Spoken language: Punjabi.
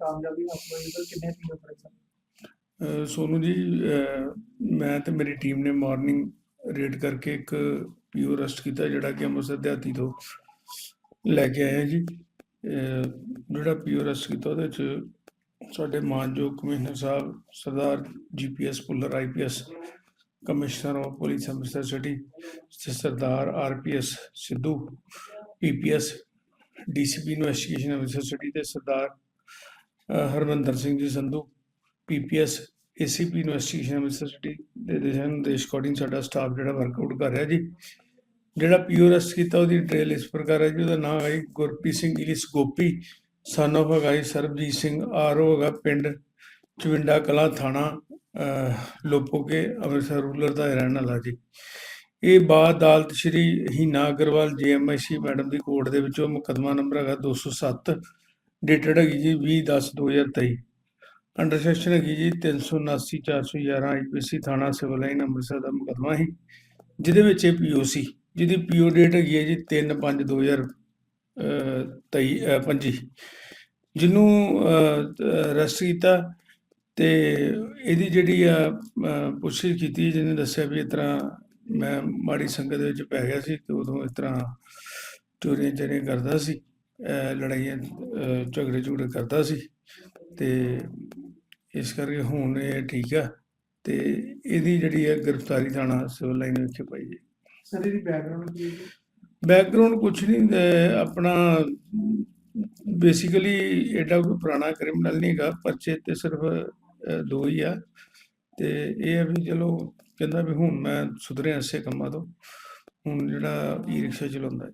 ਕਾਮਯਾਬੀ ਹਾਸਲ ਹੋਈ ਤਾਂ ਕਿੰਨੇ ਪੀਓ ਫੜੇ ਸੋਨੂ ਜੀ, ਅਹ ਮੈਂ ਤੇ ਮੇਰੀ ਟੀਮ ਨੇ ਮਾਰਨਿੰਗ ਰੇਡ ਕਰਕੇ ਇੱਕ ਪੀਓ ਅਰੈਸਟ ਕੀਤਾ, ਜਿਹੜਾ ਕਿ ਅੰਮ੍ਰਿਤਸਰ ਦਿਹਾਤੀ ਤੋਂ ਲੈ ਕੇ ਆਏ ਜੀ। ਜਿਹੜਾ ਪੀਓ ਅਰੈਸਟ ਕੀਤਾ, ਉਹਦੇ ਚ ਸਾਡੇ ਮਾਨਯੋਗ commissioner Sahib, Sardar GPS Bhullar IPS commissioner of police Amritsar city Sardar RPS Sidhu PPS DCP investigation Amritsar city ਤੇ Sardar Harminder Singh ji Sandhu PPS ACP investigation Amritsar city ਦੇ ਦਿਸ਼ਾ ਨਿਰਦੇਸ਼ ਅਕੋਰਡਿੰਗ ਸਾਡਾ ਸਟਾਫ ਜਿਹੜਾ ਵਰਕਆਊਟ ਕਰ ਰਿਹਾ ਜੀ, ਜਿਹੜਾ ਪੀਓ ਅਰੈਸਟ ਕੀਤਾ ਉਹਦੀ ਡਿਟੇਲ ਇਸ ਪ੍ਰਕਾਰ ਹੈ ਜੀ, ਉਹਦਾ ਨਾਮ ਹੈ ਜੀ Gurpreet Singh alias Gopi son of ਹੈਗਾ ਜੀ ਸਰਬਜੀਤ ਸਿੰਘ ਆਰਓ ਹੈਗਾ ਪਿੰਡ ਚਵਿੰਡਾ ਕਲਾ ਥਾਣਾ ਲੋਪੋਕੇ, ਅੰਮ੍ਰਿਤਸਰ ਰੂਰਲ ਦਾ ਰਹਿਣ ਵਾਲਾ ਜੀ। ਇਹ ਬਾਅਦ ਅਦਾਲਤ ਸ਼੍ਰੀ ਹੀਨਾ ਅਗਰਵਾਲ ਜੀਐਮਆਈਸੀ ਮੈਡਮ ਦੀ ਕੋਰਟ ਦੇ ਵਿੱਚੋਂ ਮੁਕੱਦਮਾ ਨੰਬਰ ਹੈਗਾ 207 ਡੇਟਡ ਹੈਗੀ ਜੀ 20/10/2023 ਅੰਡਰ ਸੈਕਸ਼ਨ ਹੈਗੀ ਜੀ 379 411 ਆਈਪੀਸੀ ਥਾਣਾ ਸਿਵਲ ਲਾਈਨ ਅੰਮ੍ਰਿਤਸਰ ਦਾ ਮੁਕੱਦਮਾ ਸੀ ਜਿਹਦੇ ਵਿੱਚ ਇਹ ਪੀਓਸੀ ਜਿਹਦੀ ਪੀਓ ਡੇਟ ਹੈਗੀ ਹੈ ਜੀ 3/5/2023 25 ਜਿਹਨੂੰ ਅਰੈਸਟ ਕੀਤਾ ਤੇ ਇਹਦੀ ਜਿਹੜੀ ਆ ਅਹ, ਕੀਤੀ ਜਿਹਨੇ ਦੱਸਿਆ ਵੀ ਇਸ ਤਰ੍ਹਾਂ ਮੈਂ ਮਾੜੀ ਸੰਗਤ ਦੇ ਵਿੱਚ ਪੈ ਗਿਆ ਸੀ ਤੇ ਉਦੋਂ ਇਸ ਤਰ੍ਹਾਂ ਚੋਰੀਆਂ ਚੋਰੀਆਂ ਕਰਦਾ ਸੀ। ਲੜਾਈਆਂ ਝਗੜੇ ਝੁਗੜੇ ਕਰਦਾ ਸੀ ਤੇ ਇਸ ਕਰਕੇ ਹੁਣ ਇਹ ਠੀਕ ਆ ਤੇ ਇਹਦੀ ਜਿਹੜੀ ਹੈ ਗ੍ਰਿਫਤਾਰੀ ਥਾਣਾ ਸਿਵਲ ਲਾਈਨ ਵਿੱਚ ਪਾਈ ਜੀ ਸਰ ਇਹਦੀ ਬੈਕਗ੍ਰਾਉਂਡ ਕੀ ਹੈ? ਬੈਕਗ੍ਰਾਉਂਡ ਕੁਛ ਨਹੀਂ ਆਪਣਾ ਬੇਸਿਕਲੀ ਐਡਾ ਕੋਈ ਪੁਰਾਣਾ ਕ੍ਰਿਮੀਨਲ ਨਹੀਂ ਹੈਗਾ ਪਰਚੇ ਤੇ ਸਿਰਫ ਦੋ ਹੀ ਆ ਤੇ ਇਹ ਆ ਵੀ ਚਲੋ ਕਹਿੰਦਾ ਵੀ ਹੁਣ ਮੈਂ ਸੁਧਰਿਆ ਇਸੇ ਕੰਮਾਂ ਤੋਂ ਹੁਣ ਜਿਹੜਾ ਈ ਰਿਕਸ਼ਾ ਚਲਾਉਂਦਾ ਹੈ